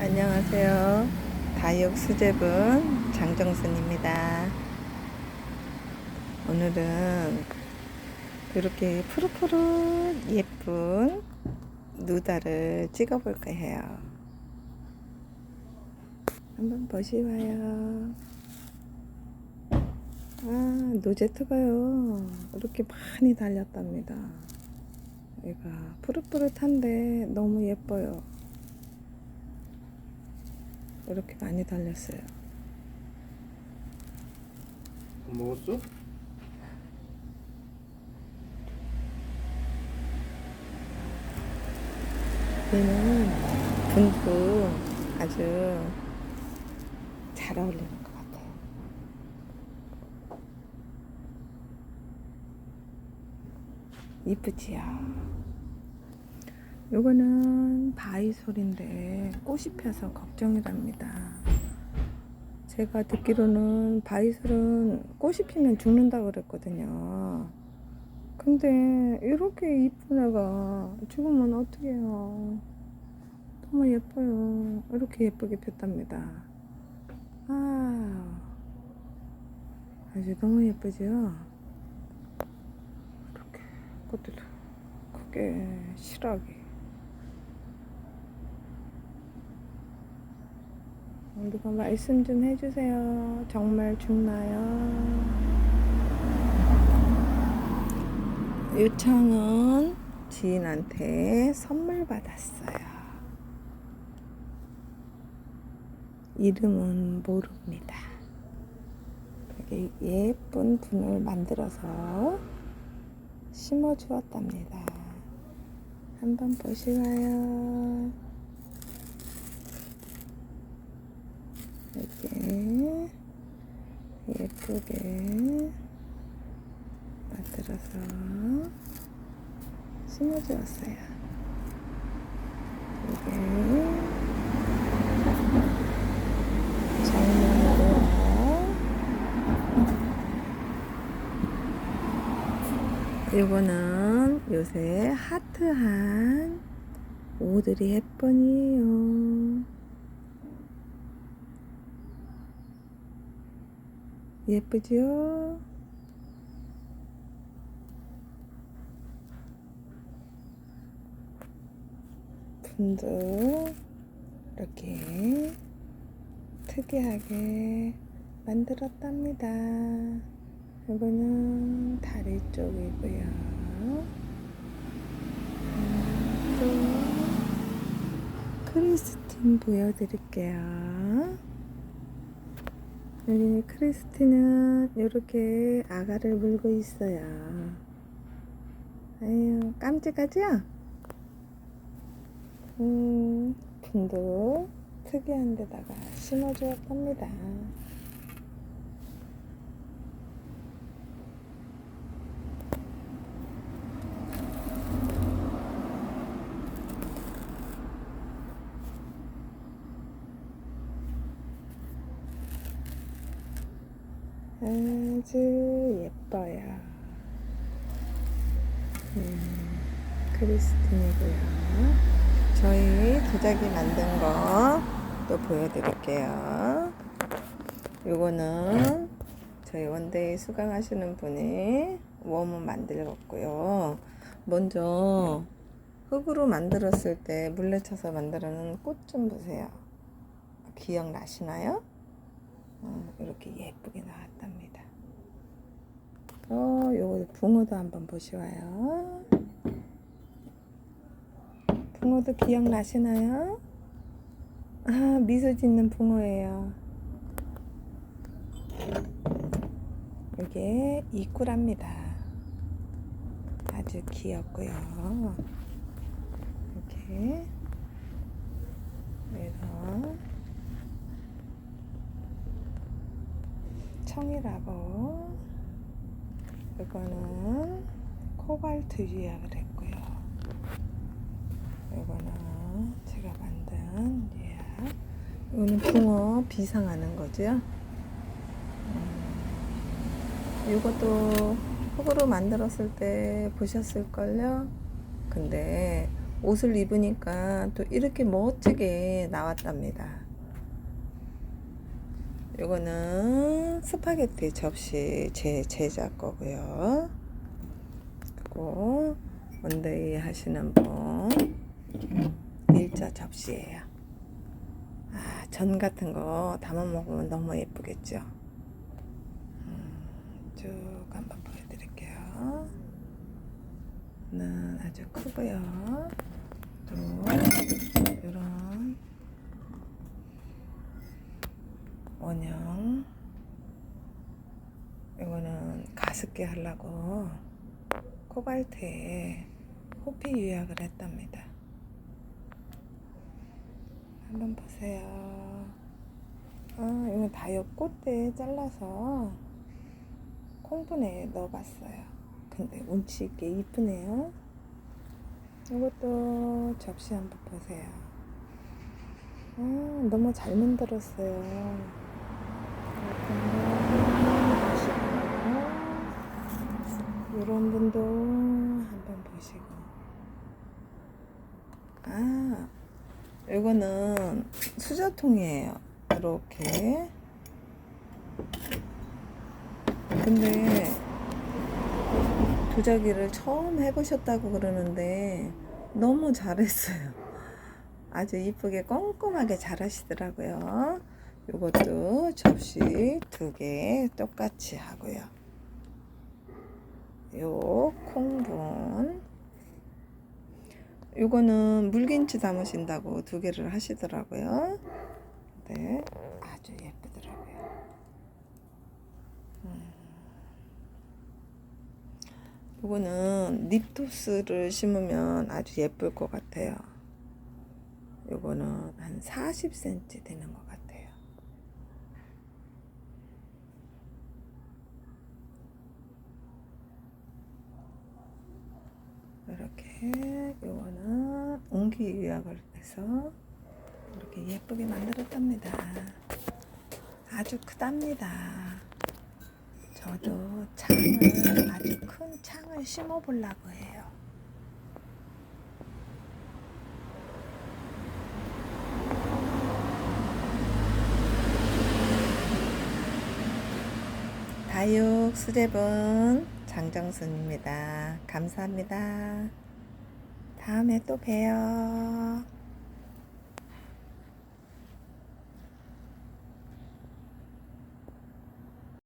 안녕하세요. 다육 수제분 장정순입니다. 오늘은 이렇게 푸릇푸릇 예쁜 누다를 찍어볼까 해요. 한번 보시와요. 아, 노제트가요. 이렇게 많이 달렸답니다. 얘가 푸릇푸릇한데 너무 예뻐요. 이렇게 많이 달렸어요. 먹었어? 얘는 분도 아주 잘 어울리는 것 같아요. 이쁘지요? 요거는 바이솔인데 꽃이 펴서 걱정이랍니다. 제가 듣기로는 바이솔은 꽃이 피면 죽는다 그랬거든요. 근데 이렇게 이쁜 애가 죽으면 어떡해요. 너무 예뻐요. 이렇게 예쁘게 폈답니다. 아, 아주 너무 예쁘죠? 이렇게 꽃들도 크게 실하게. 누가 말씀 좀 해주세요. 정말 죽나요? 요청은 지인한테 선물 받았어요. 이름은 모릅니다. 되게 예쁜 분을 만들어서 심어 주었답니다. 한번 보시와요. 이렇게 예쁘게 만들어서 심어주었어요. 이게 이거는 요새 하트한 오드리 햇번이에요. 예쁘죠? 분도 이렇게 특이하게 만들었답니다. 이거는 다리 쪽이고요. 음, 또 크리스틴 보여드릴게요. 여기 크리스틴은 이렇게 아가를 물고 있어요. 아유, 깜찍하죠? 음, 분도 특이한 데다가 심어주었답니다. 아주 예뻐요. 음, 크리스틴이고요. 저희 도자기 만든 거 또 보여드릴게요. 요거는 저희 원데이 수강하시는 분이 웜을 만들었고요. 먼저 흙으로 만들었을 때 물레 쳐서 만들어놓은 꽃 좀 보세요. 기억나시나요? 어, 이렇게 예쁘게 나왔답니다. 어, 요거 붕어도 한번 보시와요. 붕어도 기억나시나요? 아, 미소 짓는 붕어예요. 이게 이꾸랍니다. 아주 귀엽고요. 이렇게 그래서 청이라고 이거는 코발트 유약을 했고요. 이거는 제가 만든 유약. 이거는 붕어 비상하는 거죠. 음, 이것도 흙으로 만들었을 때 보셨을걸요? 근데 옷을 입으니까 또 이렇게 멋지게 나왔답니다. 요거는 스파게티 접시 제 제작 거고요. 그리고 원데이 하시는 분 일자 접시예요. 아, 전 같은 거 담아 먹으면 너무 예쁘겠죠. 음, 쭉 한번 보여드릴게요. 는 아주 크고요. 또 이런 원형 이거는 가습기 하려고 코발트에 호피 유약을 했답니다. 한번 보세요. 아, 이건 다이어 꽃대 잘라서 콩분에 넣어봤어요. 근데 운치 있게 이쁘네요. 이것도 접시 한번 보세요. 아, 너무 잘 만들었어요. 보시고 이런 분도 한번 보시고 아 이거는 수저통이에요. 이렇게 근데 도자기를 처음 해보셨다고 그러는데 너무 잘했어요. 아주 이쁘게 꼼꼼하게 잘 하시더라고요. 요것도 접시 두 개 똑같이 하고요. 요 콩분 요거는 물김치 담으신다고 두 개를 하시더라고요. 네, 아주 예쁘더라고요. 음. 요거는 립토스를 심으면 아주 예쁠 것 같아요. 요거는 한 40cm 되는 것 같아요. 이렇게 요거는 옹기 유약을 해서 이렇게 예쁘게 만들었답니다. 아주 크답니다. 저도 창을 아주 큰 창을 심어 보려고 해요. 다육 수제분 장정순입니다. 감사합니다. 다음에 또 봬요.